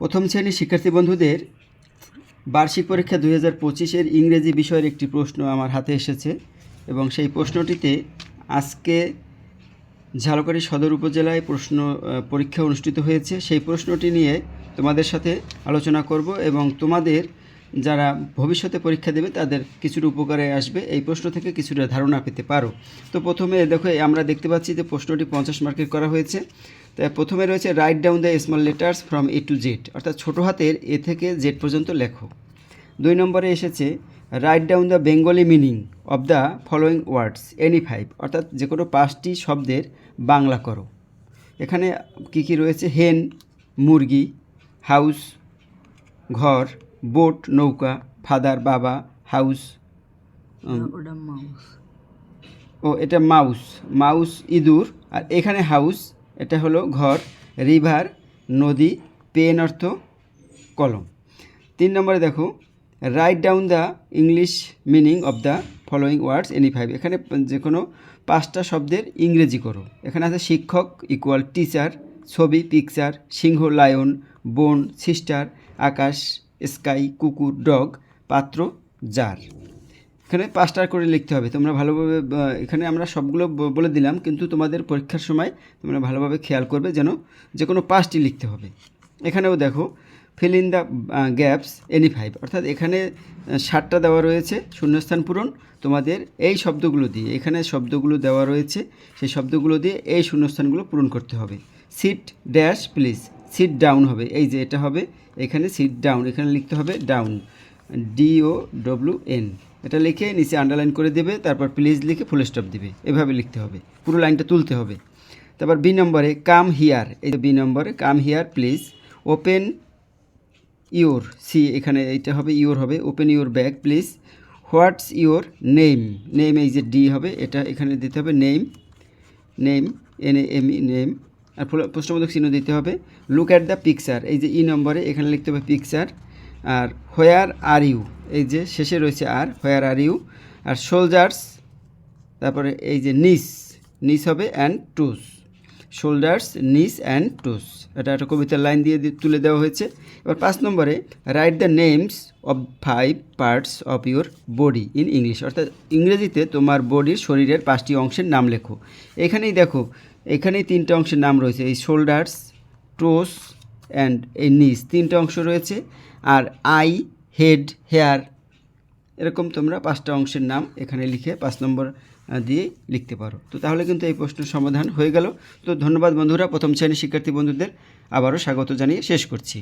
প্রথম শ্রেণির শিক্ষার্থী বন্ধুদের বার্ষিক পরীক্ষা দুই হাজার পঁচিশের ইংরেজি বিষয়ের একটি প্রশ্ন আমার হাতে এসেছে এবং সেই প্রশ্নটিতে আজকে ঝালকাড়ি সদর উপজেলায় প্রশ্ন পরীক্ষা অনুষ্ঠিত হয়েছে। সেই প্রশ্নটি নিয়ে তোমাদের সাথে আলোচনা করব এবং তোমাদের যারা ভবিষ্যতে পরীক্ষা দেবে তাদের কিছুটা উপকারে আসবে। এই প্রশ্ন থেকে কিছুটা ধারণা পেতে পারো। তো প্রথমে দেখো, আমরা দেখতে পাচ্ছি যে প্রশ্নটি পঞ্চাশ মার্কের করা হয়েছে। তাই প্রথমে রয়েছে write down the small letters from A to Z অর্থাৎ ছোটো হাতের এ থেকে জেড পর্যন্ত লেখো। দুই নম্বরে এসেছে write down the Bengali meaning of the following words any five অর্থাৎ যে কোনো পাঁচটি শব্দের বাংলা করো। এখানে কি কি রয়েছে? হেন মুরগি হাউস ঘর বোট নৌকা ফাদার বাবা হাউস ও এটা মাউস মাউস ইঁদুর আর এখানে হাউস এটা হলো ঘর, রিভার, নদী, পেন অর্থ কলম। তিন নম্বরে দেখো write down the English meaning of the following words any five এখানে যে কোনো পাঁচটা শব্দের ইংরেজি করো। এখানে আছে শিক্ষক ইকুয়াল টিচার ছবি পিকচার সিংহ লায়ন বোন সিস্টার আকাশ স্কাই কুকুর ডগ পাত্র জার এখানে পাঁচটা করে লিখতে হবে। তোমরা ভালোভাবে এখানে আমরা সবগুলো বলে দিলাম, কিন্তু তোমাদের পরীক্ষার সময় তোমরা ভালোভাবে খেয়াল করবে যেন যে কোনো পাঁচটি লিখতে হবে। এখানেও দেখো fill in the gaps any five অর্থাৎ এখানে ষাটটা দেওয়া রয়েছে, শূন্যস্থান পূরণ। তোমাদের এই শব্দগুলো দিয়ে, এখানে শব্দগুলো দেওয়া রয়েছে, সেই শব্দগুলো দিয়ে এই শূন্যস্থানগুলো পূরণ করতে হবে। Sit dash please sit down হবে। এই যে এটা হবে, এখানে সিট ডাউন এখানে লিখতে হবে ডাউন ডিও ডব্লিউ এন এটা লিখে নিচে আন্ডারলাইন করে দেবে, তারপর প্লিজ লিখে ফুল স্টপ দিবে। এভাবে লিখতে হবে, পুরো লাইনটা তুলতে হবে। তারপর বি নম্বরে কাম হিয়ার এই বি নম্বরে come here please open your C এখানে এইটা হবে ইওর হবে open your bag please what's your name name এই যে ডি হবে, এটা এখানে দিতে হবে name name N M E name আর প্রশ্নবোধক চিহ্ন দিতে হবে। লুক অ্যাট দ্য পিকচার এই যে ই নম্বরে, এখানে লিখতে হবে পিকচার আর হোয়ার আর ইউ, এই যে শেষে রয়েছে are, where are you, are soldiers তারপরে এই যে নিস নিস হবে অ্যান্ড টুস, শোল্ডার্স, নিস অ্যান্ড টুস, এটা একটা কবিতার লাইন দিয়ে তুলে দেওয়া হয়েছে। এবার পাঁচ নম্বরে, write the names of five parts of your body in English, অর্থাৎ ইংরেজিতে তোমার বডির শরীরের পাঁচটি অংশের নাম লেখো। এখানেই দেখো, এখানেই তিনটা অংশের নাম রয়েছে, এই শোল্ডার্স, টোস অ্যান্ড এই নিজ তিনটা অংশ রয়েছে, আর আই হেড হেয়ার এরকম তোমরা পাঁচটা অংশের নাম এখানে লিখে পাঁচ নম্বর দিয়ে লিখতে পারো। তো তাহলে কিন্তু এই প্রশ্নের সমাধান হয়ে গেল। তো ধন্যবাদ বন্ধুরা, প্রথম শ্রেণির শিক্ষার্থী বন্ধুদের, আবারও স্বাগত জানিয়ে শেষ করছি।